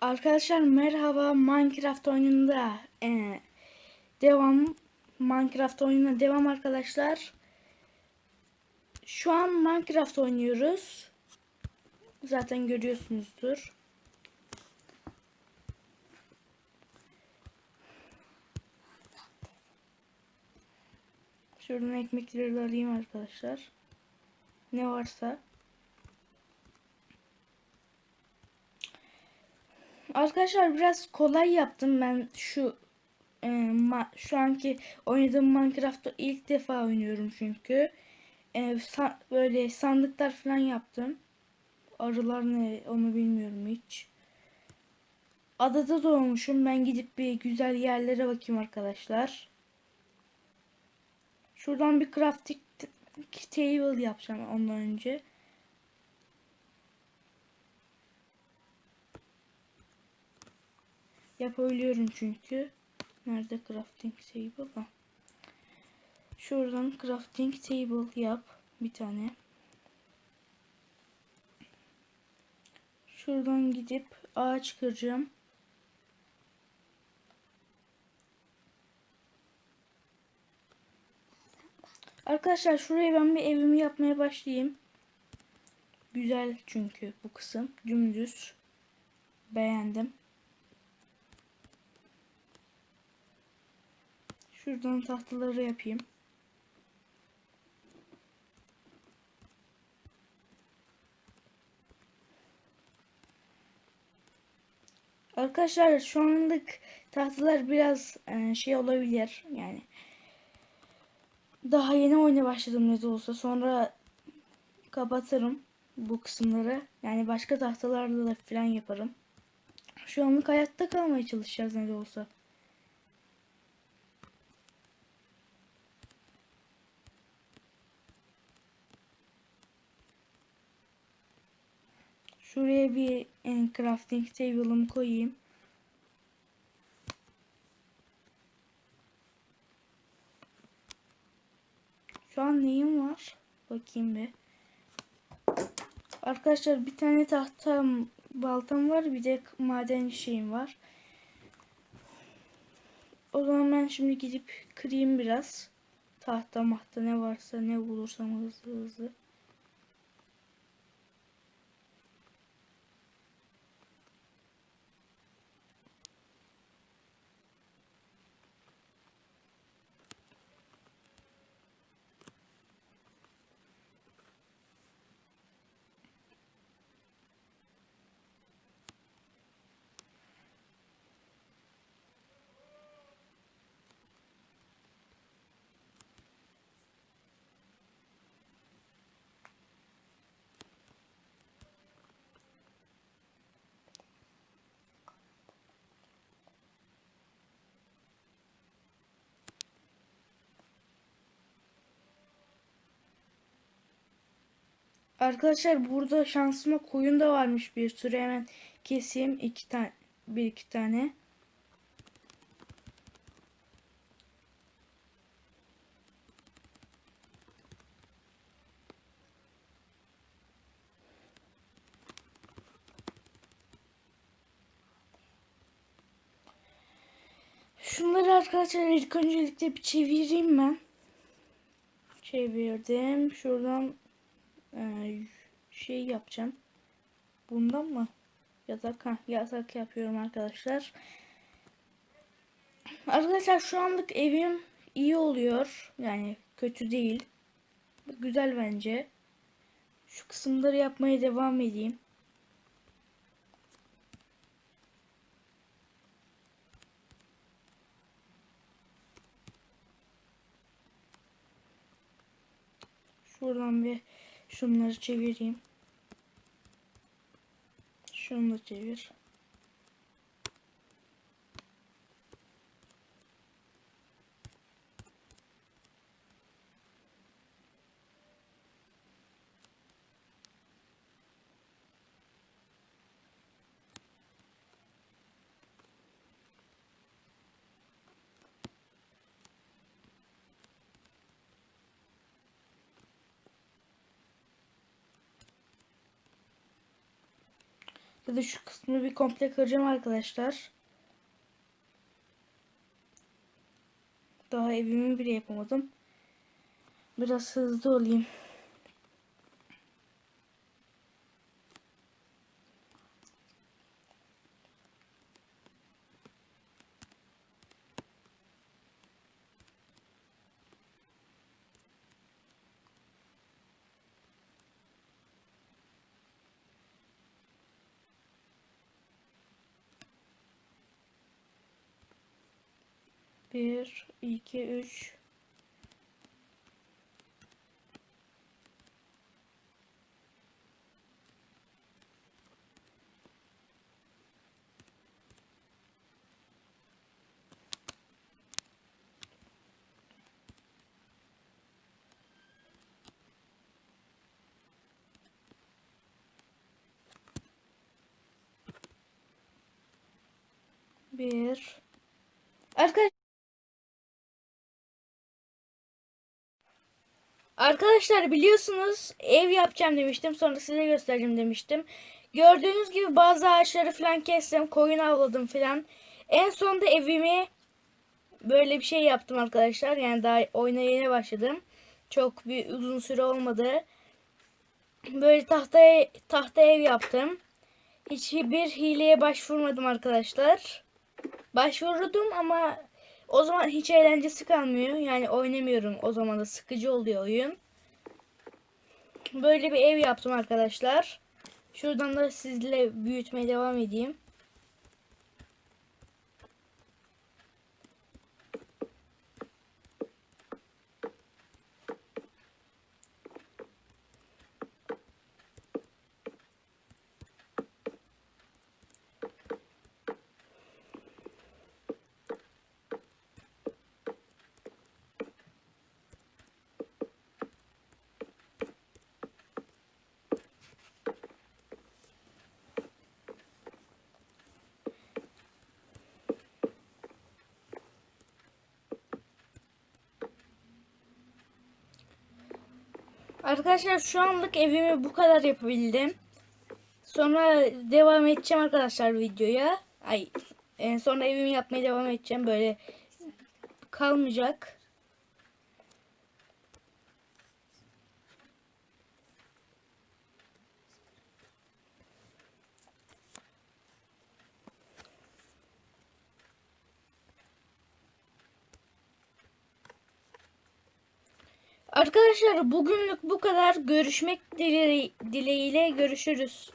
Arkadaşlar merhaba Minecraft oyununda e, devam Minecraft oyununa devam arkadaşlar. Şu an Minecraft oynuyoruz. Zaten görüyorsunuzdur. Şuradan ekmekleri alayım arkadaşlar. Ne varsa. Arkadaşlar biraz kolay yaptım ben şu e, şu anki oynadığım Minecraft'ı ilk defa oynuyorum çünkü. E, sa- böyle sandıklar falan yaptım. Arılar ne onu bilmiyorum hiç. Adada doğmuşum. Ben gidip bir güzel yerlere bakayım arkadaşlar. Şuradan bir crafting table yapacağım ondan önce. Yapabiliyorum çünkü. Nerede crafting table? Ha. Şuradan crafting table yap. Bir tane. Şuradan gidip ağaç kıracağım. Arkadaşlar şuraya ben bir evimi yapmaya başlayayım. Güzel çünkü bu kısım. Dümdüz. Beğendim. Şuradan tahtaları yapayım. Arkadaşlar şu anlık tahtalar biraz e, şey olabilir yani. Daha yeni oyuna başladım ne de olsa. Sonra kapatırım bu kısımları. Yani başka tahtalarla da falan yaparım. Şu anlık hayatta kalmaya çalışacağız ne de olsa. Şuraya bir e, crafting table'ımı koyayım. Şu an neyim var? Bakayım bir. Arkadaşlar bir tane tahtam baltam var. Bir de maden şeyim var. O zaman ben şimdi gidip kırayım biraz. Tahta mahta ne varsa ne bulursam hızlı hızlı. Arkadaşlar burada şansıma koyun da varmış bir sürü hemen keseyim iki tane bir iki tane. Şunları arkadaşlar ilk öncelikle bir çevireyim ben. Çevirdim. Şuradan e, şey yapacağım. Bundan mı? Yatak, ha, yatak yapıyorum arkadaşlar. Arkadaşlar şu anlık evim iyi oluyor. Yani kötü değil. Güzel bence. Şu kısımları yapmaya devam edeyim. Şuradan bir şunları çevireyim. Şunu da çevir. Ya da şu kısmı bir komple kıracağım arkadaşlar. Daha evimi bile yapamadım. Biraz hızlı olayım. Bir, iki, üç. Bir. Arkadaşlar Arkadaşlar biliyorsunuz ev yapacağım demiştim. Sonra size göstereceğim demiştim. Gördüğünüz gibi bazı ağaçları falan kestim. Koyun avladım falan. En sonunda evimi böyle bir şey yaptım arkadaşlar. Yani daha oyuna yeni başladım. Çok bir uzun süre olmadı. Böyle tahta tahta ev yaptım. Hiçbir hileye başvurmadım arkadaşlar. Başvurdum ama o zaman hiç eğlencesi kalmıyor. Yani oynamıyorum. O zaman da sıkıcı oluyor oyun. Böyle bir ev yaptım arkadaşlar. Şuradan da sizle büyütmeye devam edeyim. Arkadaşlar şu anlık evimi bu kadar yapabildim. Sonra devam edeceğim arkadaşlar videoya. Ay sonra evimi yapmaya devam edeceğim. Böyle kalmayacak. Arkadaşlar bugünlük bu kadar. Görüşmek dile- dileğiyle görüşürüz.